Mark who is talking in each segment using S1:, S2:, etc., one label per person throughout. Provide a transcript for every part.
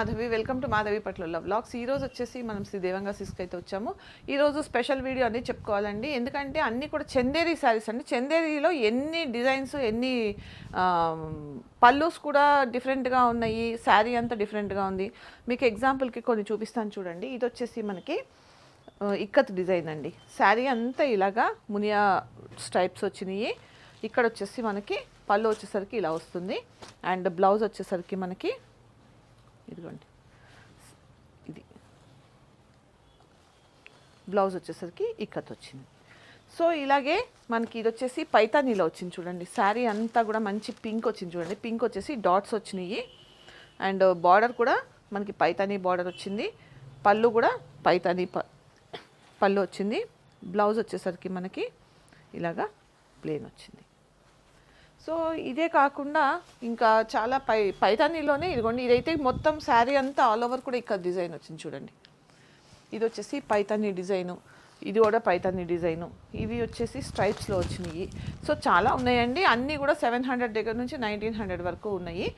S1: Madhavi welcome to Madhavi పట్ల love ఈ ఈరోజు వచ్చేసి మనం శ్రీ దేవంగా సిస్క్ అయితే వచ్చాము. ఈరోజు స్పెషల్ వీడియో అనేది చెప్పుకోవాలండి. ఎందుకంటే అన్నీ కూడా చందేరి శారీస్ అండి. చందేరిలో ఎన్ని డిజైన్స్ ఎన్ని పల్లూస్ కూడా డిఫరెంట్గా ఉన్నాయి. శారీ అంతా డిఫరెంట్గా ఉంది. మీకు ఎగ్జాంపుల్కి కొన్ని చూపిస్తాను చూడండి. ఇది వచ్చేసి మనకి ఇక్కత్ డిజైన్ అండి. శారీ అంతా ఇలాగా మునియా స్ట్రైప్స్ వచ్చినాయి. ఇక్కడ వచ్చేసి మనకి పళ్ళు వచ్చేసరికి ఇలా వస్తుంది. అండ్ బ్లౌజ్ వచ్చేసరికి మనకి ఇదిగోండి. ఇది. బ్లౌజ్ వచ్చేసరికి ఇక్కత్ వచ్చింది. సో ఇలాగే మనకి ఇది వచ్చేసి పైతానీలో వచ్చింది చూడండి. శారీ అంతా కూడా మంచి పింక్ వచ్చింది చూడండి. పింక్ వచ్చేసి డాట్స్ వచ్చినాయి. అండ్ బార్డర్ కూడా మనకి పైతానీ బార్డర్ వచ్చింది. పళ్ళు కూడా పైతానీ ప పళ్ళు వచ్చింది. బ్లౌజ్ వచ్చేసరికి మనకి ఇలాగా ప్లేన్ వచ్చింది. సో ఇదే కాకుండా ఇంకా చాలా పై పైతానీలోనే ఇదిగోండి ఇదైతే మొత్తం శారీ అంతా ఆల్ ఓవర్ కూడా ఇక్కడ డిజైన్ వచ్చింది చూడండి. ఇది వచ్చేసి పైతానీ డిజైను ఇది కూడా పైతానీ డిజైను ఇవి వచ్చేసి స్ట్రైప్స్లో వచ్చినాయి. సో చాలా ఉన్నాయండి అన్నీ కూడా సెవెన్ హండ్రెడ్ దగ్గర నుంచి నైన్టీన్ హండ్రెడ్ వరకు ఉన్నాయి.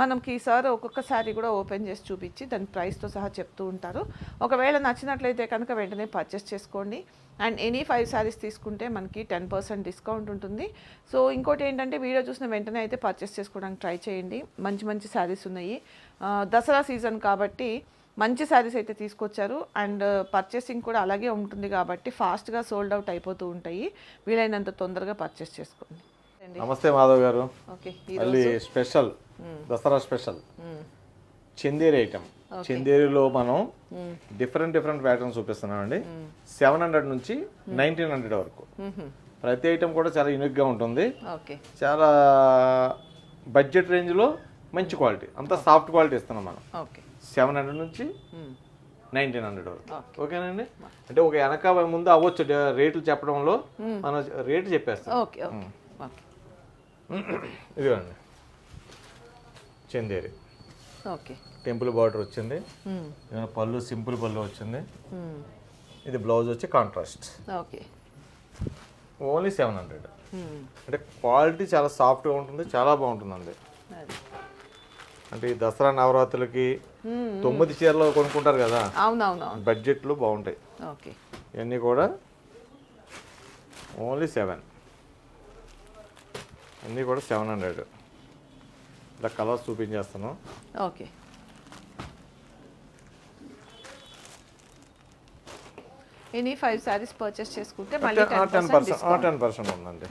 S1: మనకి సార్ ఒక్కొక్కసారి కూడా ఓపెన్ చేసి చూపించి దాని ప్రైస్తో సహా చెప్తూ ఉంటారు. ఒకవేళ నచ్చినట్లయితే కనుక వెంటనే పర్చేస్ చేసుకోండి. అండ్ ఎనీ ఫైవ్ శారీస్ తీసుకుంటే మనకి టెన్ పర్సెంట్ డిస్కౌంట్ ఉంటుంది. సో ఇంకోటి ఏంటంటే వీడియో చూసిన వెంటనే అయితే పర్చేస్ చేసుకోవడానికి ట్రై చేయండి. మంచి మంచి శారీస్ ఉన్నాయి. దసరా సీజన్ కాబట్టి మంచి శారీస్ అయితే తీసుకొచ్చారు. అండ్ పర్చేసింగ్ uh, కూడా అలాగే ఉంటుంది కాబట్టి ఫాస్ట్గా సోల్డ్ అవుట్ అయిపోతూ ఉంటాయి. వీలైనంత తొందరగా పర్చేస్ చేసుకోండి.
S2: నమస్తే మాధవ్ గారు. మళ్ళీ special Dasara special. Chanderi item. చందేరిలో మనం డిఫరెంట్ డిఫరెంట్ ప్యాటర్న్స్ చూపిస్తున్నాం అండి సెవెన్ హండ్రెడ్ నుంచి నైన్టీన్ హండ్రెడ్ వరకు. ప్రతి ఐటమ్ కూడా చాలా unique గా ఉంటుంది చాలా బడ్జెట్ రేంజ్లో మంచి క్వాలిటీ అంతా సాఫ్ట్ క్వాలిటీ ఇస్తున్నాం మనం. సెవెన్ హండ్రెడ్ నుంచి నైన్టీన్ హండ్రెడ్ వరకు. ఓకేనండి? అంటే ఒక వెనక ముందు అవ్వచ్చు రేట్లు చెప్పడంలో మనం రేటు చెప్పేస్తాం. ఇదిగోండి చందేరి.
S1: ఓకే.
S2: టెంపుల్ బార్డర్ వచ్చింది. పళ్ళు సింపుల్ పళ్ళు వచ్చింది. ఇది బ్లౌజ్ వచ్చి contrast.
S1: Okay.
S2: Only seven hundred. అంటే క్వాలిటీ చాలా సాఫ్ట్గా ఉంటుంది చాలా బాగుంటుందండి.
S1: అది.
S2: అంటే ఈ దసరా నవరాత్రులకి తొమ్మిది చీరలు కొనుక్కుంటారు కదా? బడ్జెట్లు బాగుంటాయి.
S1: ఓకే.
S2: ఇవన్నీ కూడా ఓన్లీ సెవెన్. అన్నీ కూడా సెవెన్ హండ్రెడ్. ఇలా కలర్స్ చూపించేస్తాను.
S1: Okay. Any five saris purchase చేసుకుంటే మళ్ళీ
S2: టెన్ పర్సెంట్ టెన్ పర్సెంట్ ఉందండి.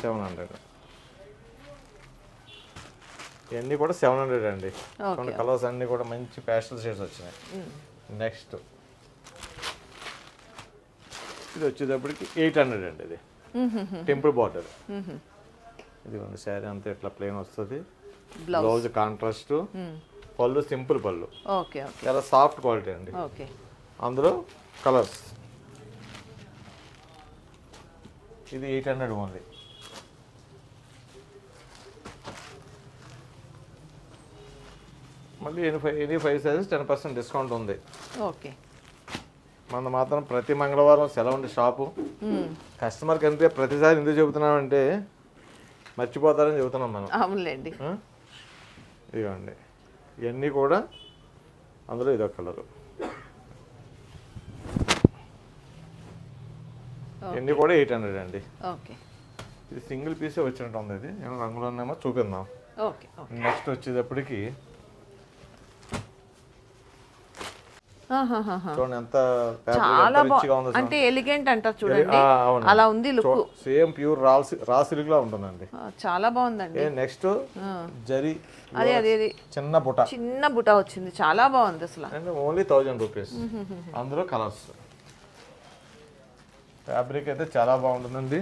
S2: Seven hundred. ఇవన్నీ కూడా సెవెన్ హండ్రెడ్ అండి. కొన్ని కలర్స్ అన్నీ కూడా మంచి ప్యాస్టల్ షేడ్స్ వచ్చినాయి. నెక్స్ట్ ఇది వచ్చేటప్పటికి ఎయిట్ హండ్రెడ్ అండి ఇది. Temple border. ఇదిగోండి శారీ అంతా ఇట్లా ప్లెయిన్ వస్తుంది.
S1: బ్లౌజ్
S2: కాంట్రాస్ట్ పళ్ళు సింపుల్ పళ్ళు. చాలా సాఫ్ట్ క్వాలిటీ అండి.
S1: ఓకే.
S2: అందులో కలర్స్ ఇది ఎయిట్ హండ్రెడ్ ఓన్లీ. మళ్ళీ any five any five sizes ten percent discount ఉంది.
S1: ఓకే.
S2: మన మాత్రం ప్రతి మంగళవారం సెలవు ఉండే షాపు కస్టమర్కి అంటే ప్రతిసారి ఎందుకు చెబుతున్నామంటే మర్చిపోతారని చెబుతున్నాం మనం.
S1: అవునులేండి?
S2: ఇదిగోండి. ఇవన్నీ కూడా అందులో ఇదొక కలరు. ఇవన్నీ కూడా ఎయిట్ హండ్రెడ్ అండి.
S1: ఓకే.
S2: ఇది సింగిల్ పీసే వచ్చినట్టు ఉంది ఇది. ఏమో రంగులో ఉన్నామో చూపిద్దాం. నెక్స్ట్ వచ్చేటప్పటికి చూడండి ఎంత
S1: చాలా బాగుంది అంటే ఎలిగెంట్ అంటారు చూడండి. అలా ఉంది లుక్.
S2: సేమ్ ప్యూర్ రా రా సిల్క్లా ఉంటుందండి.
S1: చాలా బాగుందండి.
S2: నెక్స్ట్ జరి
S1: అదే అదే
S2: చిన్న బుట్ట
S1: చిన్న బుట్ట వచ్చింది. చాలా బాగుంది అసలు.
S2: Only thousand rupees. అందులో కలర్స్. ఫ్యాబ్రిక్ అయితే చాలా బాగుంటుందండి.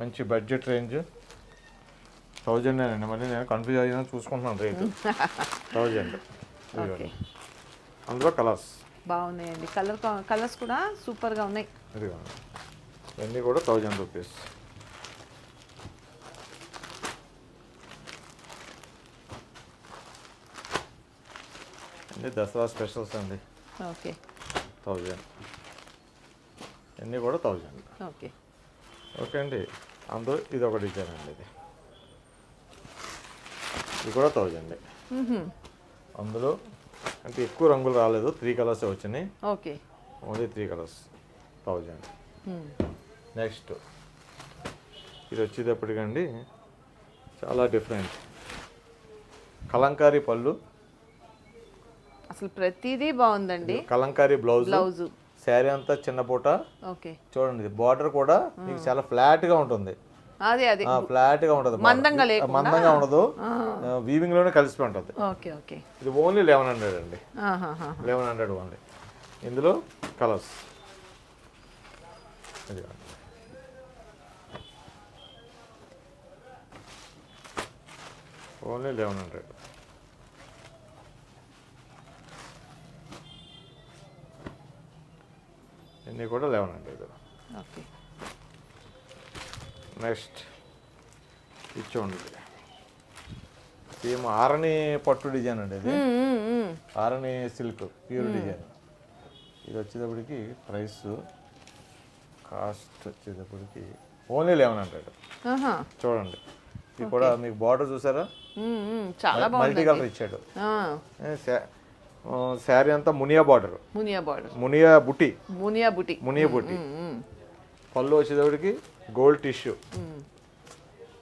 S2: మంచి బడ్జెట్ రేంజ్. థౌజండ్ అండి మళ్ళీ నేను కన్ఫ్యూజ్ అయ్యాను చూసుకుంటున్నాను రేటు. థౌజండ్.
S1: ఓకే.
S2: అందులో కలర్స్
S1: బాగున్నాయండి. కలర్ కలర్స్ కూడా సూపర్గా ఉన్నాయి
S2: ఇవన్నీ కూడా థౌజండ్ రూపీస్ అన్నీ దసరా స్పెషల్స్ అండి.
S1: ఓకే.
S2: థౌజండ్ ఇవన్నీ కూడా థౌజండ్
S1: ఓకే.
S2: ఓకే అండి. అందులో ఇది ఒక డిజైన్ అండి ఇది. ఇది కూడా థౌజండ్ అందులో అంటే ఎక్కువ రంగులు రాలేదు. త్రీ కలర్స్ వచ్చినాయి.
S1: Okay
S2: only three colours thousand next ఇది వచ్చేటప్పటికండి చాలా డిఫరెంట్ కలంకారీ పళ్ళు.
S1: అసలు ప్రతిదీ బాగుందండి.
S2: కలంకారీ బ్లౌజ్.
S1: బ్లౌజు.
S2: శారీ అంతా చిన్న పూట.
S1: ఓకే
S2: చూడండి బార్డర్ కూడా మీకు చాలా ఫ్లాట్గా ఉంటుంది.
S1: అదే అదే.
S2: ఫ్లాట్గా ఉంటుంది border.
S1: మందంగా?
S2: మందంగా ఉండదు. వీవింగ్లోనే కలిసి ఉంటుంది.
S1: Okay okay.
S2: ఇది ఓన్లీ లెవెన్ హండ్రెడ్ అండి. లెవెన్ హండ్రెడ్ ఓన్లీ ఇందులో కలర్స్ ఓన్లీ లెవెన్ హండ్రెడ్ ఇన్ని కూడా లెవెన్ హండ్రెడ్
S1: ఓకే.
S2: నెక్స్ట్ ఇచ్చోండి. సేమ్ ఆరణి పట్టు డిజైన్ అండి ఇది. Arani silk pure design. ఇది వచ్చేటప్పటికి ప్రైస్ కాస్ట్ వచ్చేటప్పటికి ఓన్లీ లెవెన్ హండ్రెడ్. చూడండి. ఇది కూడా మీకు బార్డర్ చూసారా? మల్టీ కలర్ ఇచ్చాడు. శారీ అంతా మునియా బార్డర్.
S1: మునియా బార్డర్.
S2: మునియా బుట్టి
S1: మునియా బుటి.
S2: మునియా బుట్టి పళ్ళు వచ్చేటప్పటికి గోల్డ్ టిష్యూ.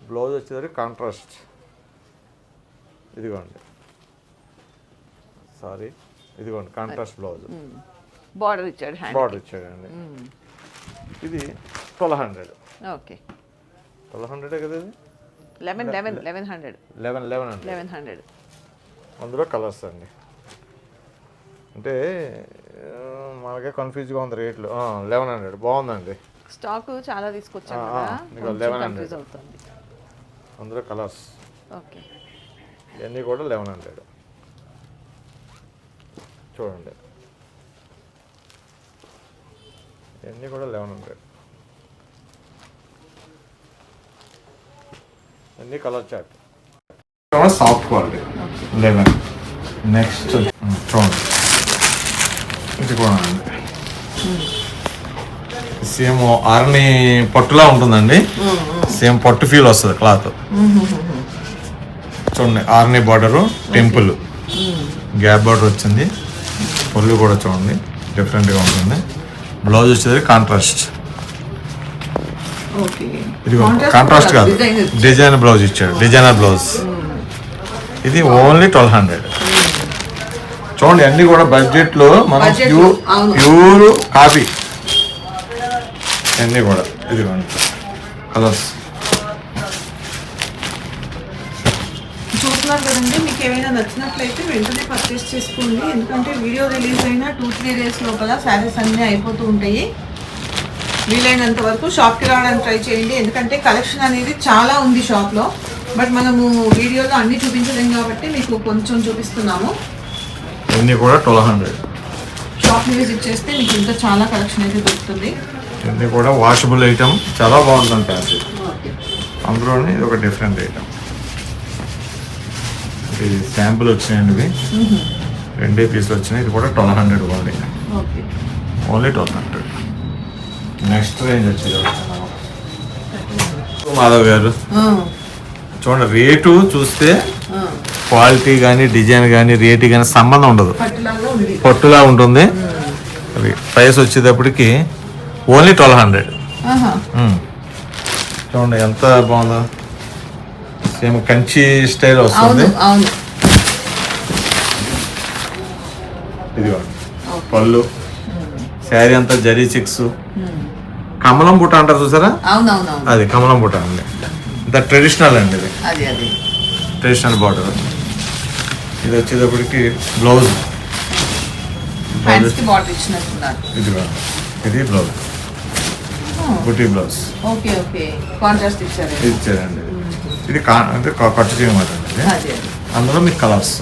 S2: బ్లౌజ్ వచ్చేసరికి కాంట్రాస్ట్. ఇదిగోండి. సారీ ఇదిగోండి కాంట్రాస్ట్ బ్లౌజ్.
S1: బార్డర్ ఇచ్చాడు
S2: బార్డర్ ఇచ్చాడండి. ఇది ట్వెల్వ్ హండ్రెడ్.
S1: ఓకే.
S2: ట్వెల్వ్ హండ్రెడే కదా ఇది?
S1: Eleven eleven eleven hundred.
S2: Eleven eleven hundred.
S1: Eleven hundred.
S2: అందులో కలర్స్ అండి. అంటే మనకే కన్ఫ్యూజ్గా ఉంది రేట్లు. Eleven hundred. బాగుందండి.
S1: స్టాక్ చాలా తీసుకొచ్చాం కదా
S2: ఆ, ఇదిగో
S1: కొంచెం
S2: 1100.
S1: కన్ఫ్యూజ్ అవుతుంది.
S2: అందులో కలర్స్.
S1: ఓకే.
S2: ఇవన్నీ కూడా లెవెన్ హండ్రెడ్. చూడండి. ఇవన్నీ కూడా లెవెన్ హండ్రెడ్. అన్ని colour chart. Soft quality eleven. Next చూడండి. ఇది కూడా ఉంది సేమ్ ఆర్ని పట్టులా ఉంటుందండి. సేమ్ పట్టు ఫీల్ వస్తుంది క్లాత్. చూడండి ఆర్ని బార్డరు టెంపుల్. గ్యాప్ బార్డర్ వచ్చింది. పళ్ళు కూడా చూడండి డిఫరెంట్గా ఉంటుంది. బ్లౌజ్ వచ్చేది కాంట్రాస్ట్
S1: ఓకే.
S2: ఇది కాంట్రాస్ట్ కాదు. డిజైన్ బ్లౌజ్ ఇచ్చాడు. డిజైనర్ బ్లౌజ్ ఇది ఓన్లీ ట్వెల్వ్ హండ్రెడ్ చూడండి అన్ని కూడా బడ్జెట్లో మనం ప్యూర్. ప్యూర్ కాఫీ అన్ని కూడా ఇదిగోండి కలర్స్
S1: చూస్తున్నారు కదండి మీకు ఏమైనా నచ్చినట్లయితే వెంటనే పర్చేస్ చేసుకోండి ఎందుకంటే వీడియో రిలీజ్ అయిన టూ త్రీ డేస్ లోపల శారీస్ అన్నీ అయిపోతూ ఉంటాయి వీలైనంత వరకు షాప్కి రావడానికి ట్రై చేయండి. ఎందుకంటే కలెక్షన్ అనేది చాలా ఉంది షాప్లో బట్ మనము వీడియోలో అన్ని చూపించలేం కాబట్టి మీకు కొంచెం చూపిస్తున్నాము.
S2: అన్ని కూడా ట్వెల్వ్ హండ్రెడ్
S1: షాప్ని విజిట్ చేస్తే మీకు ఇంకా చాలా కలెక్షన్ అయితే దొరుకుతుంది.
S2: ఇవన్నీ కూడా వాషబుల్ ఐటమ్ చాలా బాగుంటుంది ఫ్యాన్సీ అందులోనే ఇది ఒక డిఫరెంట్ ఐటమ్ ఇది శాంపుల్ వచ్చినాయండి ఇవి రెండే పీసులు వచ్చినాయి. ఇది కూడా twelve hundred
S1: only
S2: only twelve hundred next range వచ్చేది మాధవ్ గారు. చూడండి రేటు చూస్తే క్వాలిటీ కానీ డిజైన్ కానీ రేటు కానీ సంబంధం ఉండదు. పట్టులా ఉంటుంది. ప్రైస్ వచ్చేటప్పటికి ఓన్లీ ట్వెల్వ్ హండ్రెడ్. చూడండి ఎంత బాగుందో. సేమ్ కంచి స్టైల్ వస్తుంది.
S1: అవును అవును.
S2: ఇదిగోండి పళ్ళు శారీ అంతా జరీ చిక్స్. కమలం బుట్ట అంటారు చూసారా? అది కమలం బుట్ట అండి. ఇంత ట్రెడిషనల్ అండి ఇది.
S1: అది అది.
S2: ట్రెడిషనల్ బార్డర్ ఇది వచ్చేటప్పటికి బ్లౌజ్ ఇదిగో ఇది బ్లౌజ్ బుటీ బ్లౌజ్
S1: ఓకే ఓకే కాంట్రాస్ట్ ఇచ్చారు.
S2: ఇది ఇచ్చారండి ఇది. ఇది అంటే క- కట్టు చేయమాట అండి అందులో మీకు కలర్స్.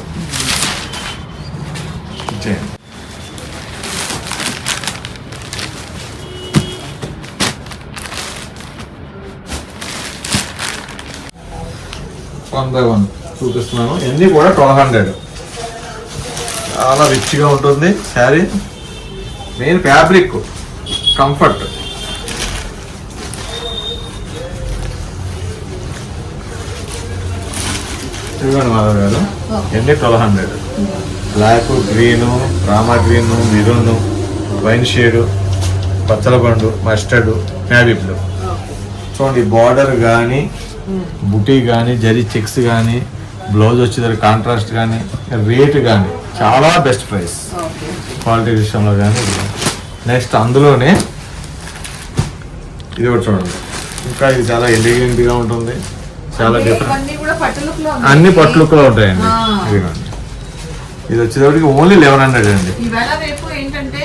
S2: ఇచ్చేయండి. వన్ బై వన్ చూపిస్తున్నాను. ఇవన్నీ కూడా ట్వెల్వ్ హండ్రెడ్ చాలా రిచ్గా ఉంటుంది శారీ. Main fabric. కంఫర్ట్ ఇదిగోండి మాధవ్ గారు. ఎన్ని twelve hundred black green Rama green maroon wine shade పచ్చల పండు మస్టర్డ్ నేవీ బ్లూ చూడండి బార్డర్ కానీ బుటీ కానీ జరీ చెక్స్ కానీ బ్లౌజ్ వచ్చేసరికి కాంట్రాస్ట్ కానీ రేట్ కానీ చాలా బెస్ట్ ప్రైస్. క్వాలిటీ విషయంలో కానీ నెక్స్ట్ అందులోనే ఇది ఒకటి చూడండి. ఇంకా ఇది చాలా ఎలిగెంట్గా ఉంటుంది. చాలా డిఫరెంట్ అన్ని పట్లుకులో ఉంటాయండి.
S1: ఆ.
S2: ఇదిగోండి. ఇది వచ్చేటప్పటికి ఓన్లీ లెవెన్ హండ్రెడ్ అండి.
S1: ఏంటంటే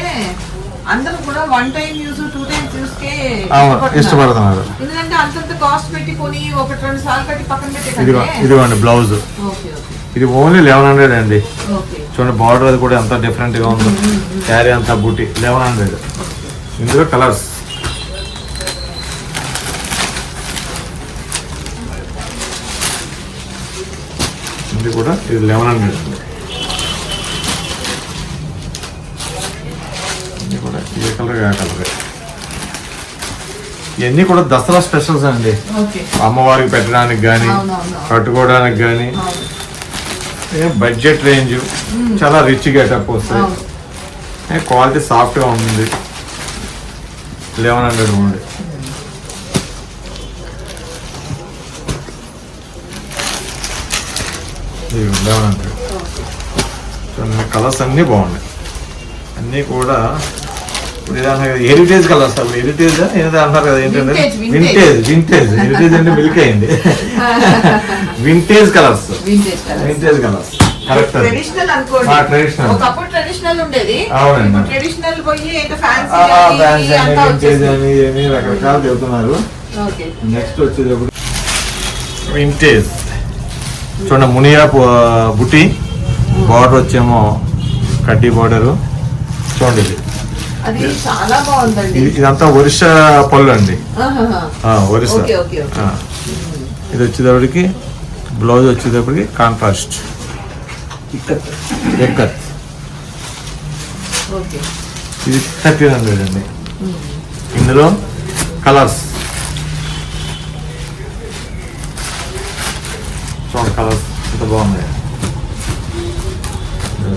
S1: అందరూ కూడా one time use two times use కే
S2: అవును
S1: ఇష్టపడుతున్నారు. ఎందుకంటే అంతంత కాస్ట్ పెట్టి కొని ఒకటి రెండు సార్లు కట్టి పక్కన పెట్టే
S2: ఇదిగో
S1: కంటే
S2: ఇదిగోండి బ్లౌజ్ ఇది ఓన్లీ లెవెన్ హండ్రెడ్ అండి. చూడండి బార్డర్ అది కూడా ఎంత డిఫరెంట్గా ఉందో. క్యారీ అంతా బూటీ లెవెన్ హండ్రెడ్ ఇందులో కలర్స్ ఇది కూడా ఇది లెవెన్ హండ్రెడ్ ఇది కూడా ఏ కలర్ ఆ కలర్. ఇవన్నీ కూడా దసరా స్పెషల్స్ అండి. అమ్మవారికి పెట్టడానికి కానీ కట్టుకోవడానికి కానీ బడ్జెట్ రేంజ్ చాలా రిచ్ గెటప్ వస్తాయి. క్వాలిటీ సాఫ్ట్గా ఉంటుంది లెవెన్ హండ్రెడ్ ఉంది. లెవెన్ హండ్రెడ్ కలర్స్ అన్నీ బాగున్నాయి. అన్నీ కూడా ఇప్పుడు అన్నారు హెరిటేజ్ కలర్స్ అవి. హెరిటేజ్ ఏదో అంటారు కదా ఏంటంటే. వింటేజ్ వింటేజ్ హెరిటేజ్ అంటే మిల్క్ అయింది vintage
S1: colours vintage
S2: colour vintage colours correct
S1: traditional అనుకోండి. ఒకప్పుడు ట్రెడిషనల్ ఉండేది.
S2: అవునండి.
S1: ఇప్పుడు ట్రెడిషనల్ పోయి ఏంటో ఫ్యాన్సీ
S2: ఆ, ఫ్యాన్సీ అని, వింటేజ్ అని ఏమి రకరకాలు చెబుతున్నారు నెక్స్ట్ వచ్చేటప్పుడు వింటేజ్ చూడండి మునియా బుట్టి బార్డర్ వచ్చేమో కడ్డీ బార్డర్ చూడండి ఇది.
S1: అది చాలా బాగుందండి.
S2: ఇది- ఇదంతా ఒరిస్సా పళ్ళు అండి. ఒరిస్సా.
S1: Okay okay okay.
S2: ఆ. ఇది వచ్చేటప్పటికి బ్లౌజ్ వచ్చేటప్పటికి కాంట్రాస్ట్ ఎక్కత్. ఇది థర్టీన్ హండ్రెడ్ అండి. ఇందులో కలర్స్ చూడండి కలర్స్ ఎంత బాగున్నాయి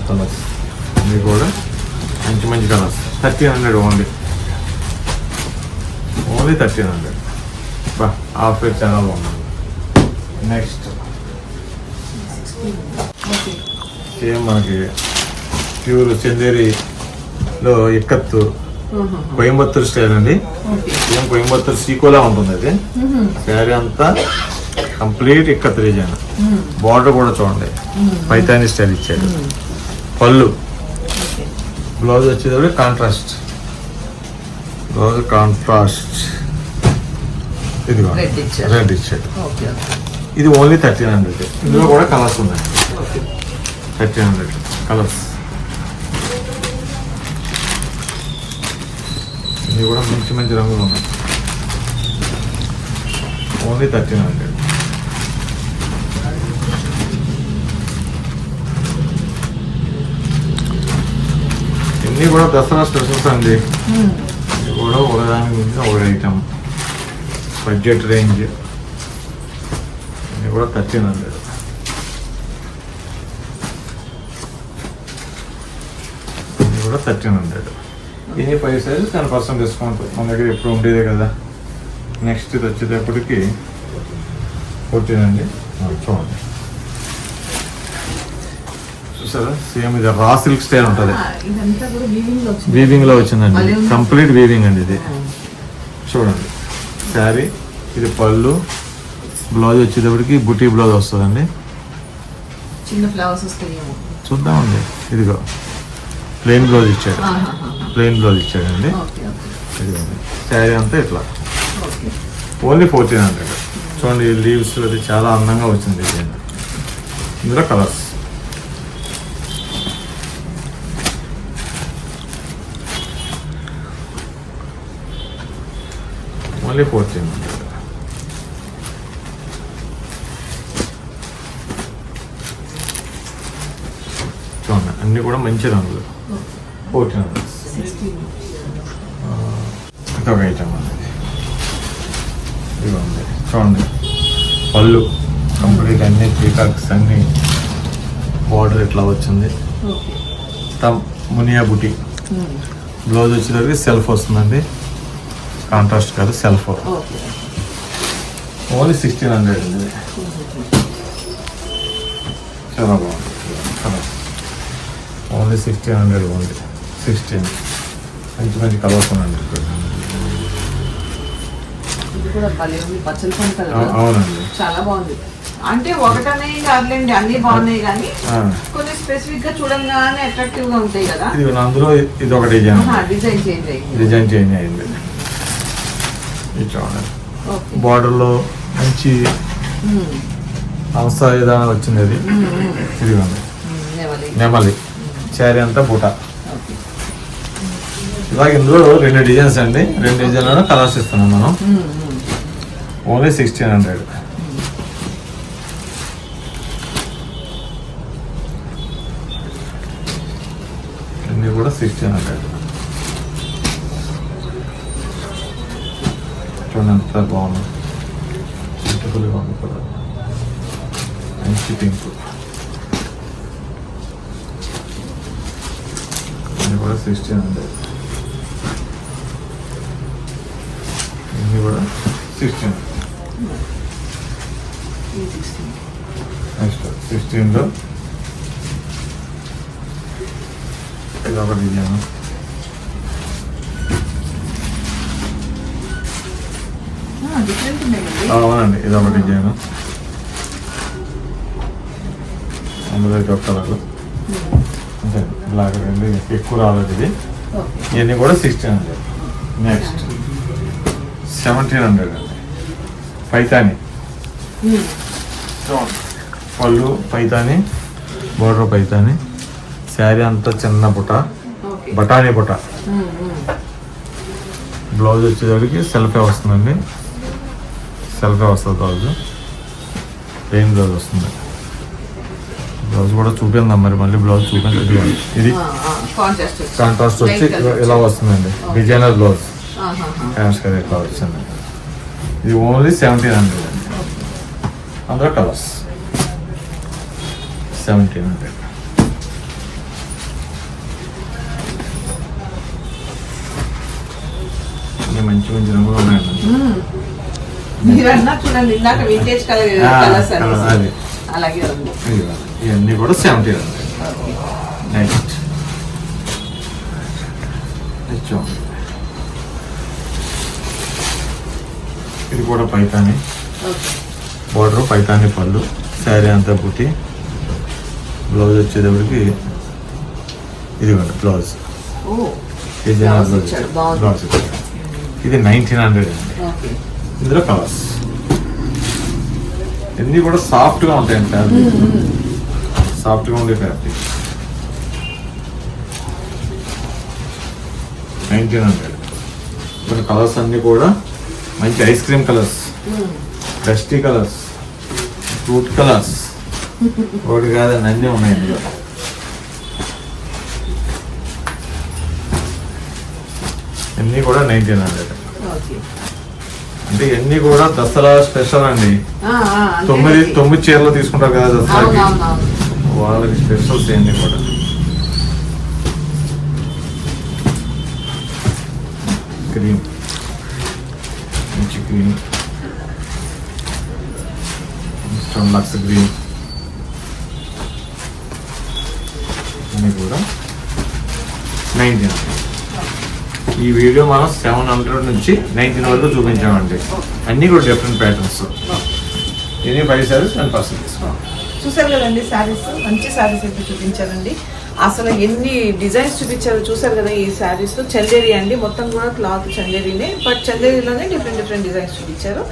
S2: కలర్స్ ఇవి కూడా మంచి మంచి colours thirteen hundred only only thirteen hundred బా ఆఫర్ చాలా బాగుంది నెక్స్ట్ సేమ్ మనకి ప్యూర్ చందేరిలో ఇక్కత్తు
S1: ఆహాహా.
S2: కోయంబత్తూర్ స్టైల్ అండి సేమ్ కోయంబత్తూర్ సీకోలా ఉంటుంది అది. శారీ అంతా కంప్లీట్ ఇక్కత్ రీజన్. బార్డర్ కూడా చూడండి. పైతాని స్టైల్ ఇచ్చాడు పళ్ళు. బ్లౌజ్ వచ్చేటప్పుడు కాంట్రాస్ట్ బ్లౌజ్ కాంట్రాస్ట్
S1: ఇచ్చారు.
S2: రెడ్ ఇచ్చాడు. ఇది ఓన్లీ థర్టీన్ హండ్రెడ్ ఇందులో కూడా కలర్స్ ఉన్నాయి. థర్టీన్ హండ్రెడ్ కలర్స్ ఇది కూడా మంచి మంచి రంగులు ఉన్నాయి. ఓన్లీ థర్టీన్ హండ్రెడ్ ఇన్ని కూడా దసరా స్పెషల్స్ అండి. ఇది కూడా ఒకదాని గురించి ఒక ఐటమ్. Budget range. ఇది కూడా థర్టీన్ హండ్రెడ్. ఇది కూడా థర్టీన్ హండ్రెడ్. ఎన్ని five size ten percent discount మన దగ్గర ఎప్పుడు ఉండేదే కదా. నెక్స్ట్ ఇది వచ్చేటప్పటికి ఫోర్టీన్ అండి. చూడండి. చూసారా సేమ్ ఇది రా సిల్క్ స్టైల్ ఉంటుంది. వీవింగ్లో వచ్చిందండి. కంప్లీట్ వీవింగ్ అండి ఇది. చూడండి. శారీ ఇది పళ్ళు. బ్లౌజ్ వచ్చేటప్పటికి బుటీ బ్లౌజ్ వస్తుందండి.
S1: చిన్న ఫ్లవర్స్ వస్తాయేమో
S2: చూద్దామండి. ఇదిగో. ప్లెయిన్ బ్లౌజ్ ఇచ్చాడు. ప్లెయిన్ బ్లౌజ్ ఇచ్చాడండి. ఇదిగోండి. శారీ అంతా ఇట్లా. ఓన్లీ ఫోర్టీన్ హండ్రెడ్ చూడండి లీవ్స్ అది చాలా అందంగా వచ్చింది ఇందులో కలర్స్ ఓన్లీ ఫోర్టీన్ హండ్రెడ్ చూడండి అన్ని కూడా మంచి రంగులు. ఫోర్టీన్
S1: సిక్స్టీన్
S2: ఇదొక ఐటమ్ అండి ఇదిగోండి చూడండి. పళ్ళు కంప్లీట్ అన్ని పీకాక్స్ అన్ని బార్డర్ ఇట్లా వచ్చింది? మునియా బుటి. బ్లౌజ్ వచ్చేసరికి సెల్ఫ్ వస్తుందండి. కాంట్రాస్ట్ కాదు self
S1: okay.
S2: Only sixteen hundred అండి. చాలా బాగుంది. Only sixteen hundred only. Sixteen. మంచి మంచి కలర్స్ ఉన్నాయండి అవునండి.
S1: చాలా బాగుంది. అంటే ఒకటనే కాదులేండి అన్ని బాగున్నాయి కానీ కొన్ని స్పెసిఫిక్గా చూడంగానే అట్రాక్టివ్గా ఉంటాయి కదా.
S2: ఇది అందులో ఇది ఒక డిజైన్.
S1: డిజైన్ చేంజ్ అయ్యింది
S2: డిజైన్ చేంజ్ అయింది.
S1: ఓకే.
S2: బార్డర్లో మంచి అంశ విధానం వచ్చింది అది. ఇదిగోండి.
S1: నెమలి.
S2: నెమలి. శారీ అంతా బుట. ఇలాగ ఇందులో రెండు డిజైన్స్ అండి. రెండు డిజైన్లను కలర్స్ ఇస్తున్నాం మనం. ఓన్లీ సిక్స్టీన్ హండ్రెడ్ అన్నీ కూడా sixteen hundred చూడండి ఎంత బాగుంది బ్యూటిఫుల్గా ఉంది కూడా మంచి పింక్ ఇది కూడా సిక్స్టీన్ హండ్రెడ్ ఇది కూడా సిక్స్టీన్ నెక్స్ట్ సిక్స్టీన్లో ఇది ఒక డిజైన్ అవునండి ఇది ఒక డిజైన్. అందులో ఇది ఒక కలర్. అంతే బ్లాక్ అండి ఎక్కువ రాలేదు ఇది. ఇవన్నీ కూడా sixteen hundred next seventeen hundred అండి. పైతాని. పళ్ళు పైతాని బోర్డర్ పైతాని శారీ అంతా చిన్న
S1: ఓకే.
S2: బఠానీ బుట్ట. బ్లౌజ్ వచ్చేసరికి సెల్ఫే వస్తుందండి. సెల్ఫే వస్తుంది బ్లౌజ్ ప్లెయిన్ బ్లౌజ్ వస్తుంది బ్లౌజ్ కూడా చూపిందాం మరి మళ్ళీ బ్లౌజ్ చూపించదు ఇది
S1: కాంట్రాస్ట్
S2: కాంట్రాస్ట్ వచ్చి. ఇలా వస్తుందండి. Designer blouse. హ్యాండ్స్ కదా ఇట్లా వచ్చింది. ఇది ఓన్లీ సెవెంటీన్ హండ్రెడ్ అండి అందులో కలర్స్ సెవెంటీన్ హండ్రెడ్ మంచి మంచి రంగులు ఉన్నాయండి.
S1: మీరు అన్నా చూడండి ఇందాక వింటేజ్ కలర్
S2: ఆ,
S1: కలర్స్
S2: colour, అది.
S1: అలాగే ఉంది.
S2: ఇదిగో, ఇవన్నీ కూడా సెవెంటీన్ హండ్రెడ్ నెక్స్ట్ ఇది కూడా పైతాని. బోర్డర్ పైతాని పళ్ళు. శారీ అంతా బుట్టి బ్లౌజ్ వచ్చేటప్పటికి ఇదిగోండి బ్లౌజ్
S1: ఓ
S2: డిజైనర్
S1: Blouse
S2: బ్లౌజ్. ఇది నైన్టీన్ హండ్రెడ్ అండి. ఇందులో కలర్స్ ఇవన్నీ కూడా సాఫ్ట్గా ఉంటాయండి ఫ్యాబ్రిక్ సాఫ్ట్గా ఉండే ఫ్యాబ్రిక్ నైన్టీన్ హండ్రెడ్ కొన్ని కలర్స్ అన్నీ కూడా మంచి ice cream colours dusty colours fruit colours ఒకటి కాదండి అన్నీ ఉన్నాయి ఇందులో. అన్నీ కూడా నైన్టీన్ హండ్రెడ్ అంటే ఇవన్నీ కూడా దసరా స్పెషల్ అండి. తొమ్మిది తొమ్మిది చీరలు తీసుకుంటారు కదా దసరాకి. వాళ్ళకి స్పెషల్స్ ఇవన్నీ కూడా. గ్రీన్ మంచి గ్రీన్ లక్స్ గ్రీన్ అన్నీ కూడా నైన్టీన్ ఈ వీడియో మనం సెవెన్ హండ్రెడ్ నుంచి నైన్టీన్ వరకు చూపించామండి. అన్నీ కూడా different patterns any five saris ten percent discount
S1: చూసారు కదండి శారీస్ మంచి శారీస్ అయితే చూపించారండి. అసలు ఎన్ని డిజైన్స్ చూపించారో చూసారు కదా ఈ శారీస్. చందేరి అండి. మొత్తం కూడా క్లాత్ చందేరినే బట్ చందేరిలోనే డిఫరెంట్ డిఫరెంట్ డిజైన్స్ చూపించారు.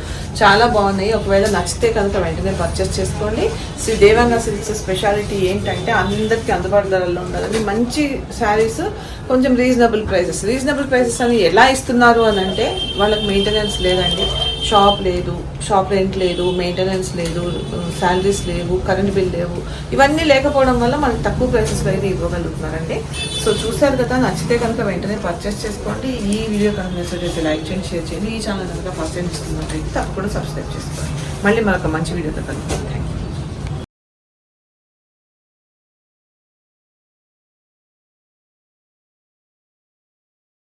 S1: చాలా బాగున్నాయి. ఒకవేళ నచ్చితే కనుక వెంటనే పర్చేస్ చేసుకోండి. శ్రీ దేవంగా సిల్క్స్ స్పెషాలిటీ ఏంటంటే అందరికీ అందుబాటు ధరల్లో ఉండాలని మంచి శారీస్ కొంచెం రీజనబుల్ ప్రైసెస్ రీజనబుల్ ప్రైసెస్ అని ఎలా ఇస్తున్నారు అని అంటే వాళ్ళకి మెయింటెనెన్స్ లేదండి. షాప్ లేదు షాప్ రెంట్ లేదు మెయింటెనెన్స్ లేదు శాలరీస్ లేవు కరెంట్ బిల్ లేవు. ఇవన్నీ లేకపోవడం వల్ల మనకి తక్కువ ప్రైసెస్లో అయితే ఇవ్వగలుగుతున్నారండి. సో చూసారు కదా నచ్చితే కనుక వెంటనే పర్చేస్ చేసుకోండి. ఈ వీడియో కనుక నచ్చితే లైక్ చేయండి షేర్ చేయండి. ఈ ఛానల్ కనుక ఫస్ట్ టైం ఇస్తున్నట్టయితే తప్పకుండా సబ్స్క్రైబ్ చేసుకోండి. మళ్ళీ మరొక మంచి వీడియోతో కలుగుతాం